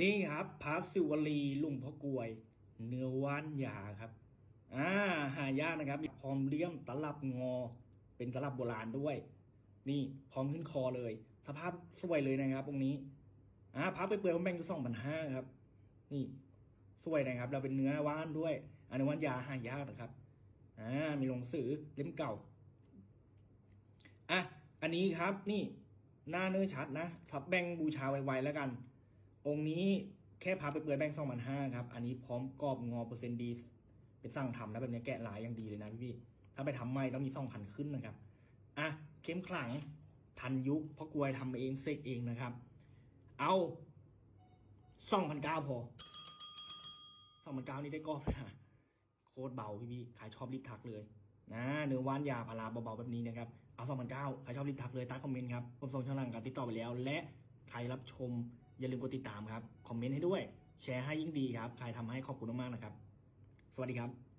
นี่ครับพาสิวลีลุงพ่อกวย เนื้อว่านยาครับ อ่าหายากนะครับมีพร้อมเลี่ยมตลับงอ เป็นตลับโบราณด้วย นี่พร้อมขึ้นคอเลย สภาพสวยเลยนะครับตรงนี้อ่าพับไปเปลือยผมแบ่งอยู่สองพันห้าครับ นี่สวยนะครับ เราเป็นเนื้อว่านด้วย อันนี้ว่านยาหายากนะครับอ่ามีลงสือเล่มเก่าอะอันนี้ครับนี่หน้าเนื้อชัดนะทับแบ่งบูชาไวๆแล้วกัน องค์นี้แค่พาไปเปิดแบงค์สองพันห้าครับ อันนี้พร้อมกรอบงอเปอร์เซ็นต์ดี เป็นสั่งทำนะแบบนี้แกะลายอย่างดีเลยนะพี่พี่ถ้าไปทำใหม่ต้องมีสองพันขึ้นนะครับ อะเข้มขลังทันยุคเพราะกลวยทำเองเสกเองนะครับ เอาสองพันเก้าพอสองพันเก้านี่ได้กรอบนะโคตรเบาพี่พี่ๆใครชอบรีบทักเลยนะเนื้อว่านยาพาราเบาๆแบบนี้นะครับ เอาสองพันเก้าใครชอบรีบทักเลยใต้คอมเมนต์ครับผมส่งช่องทางการติดต่อไปแล้ว และใครรับชม อย่าลืมกดติดตามครับ คอมเมนต์ให้ด้วย แชร์ให้ยิ่งดีครับ ใครทำให้ขอบคุณมากๆนะครับ สวัสดีครับ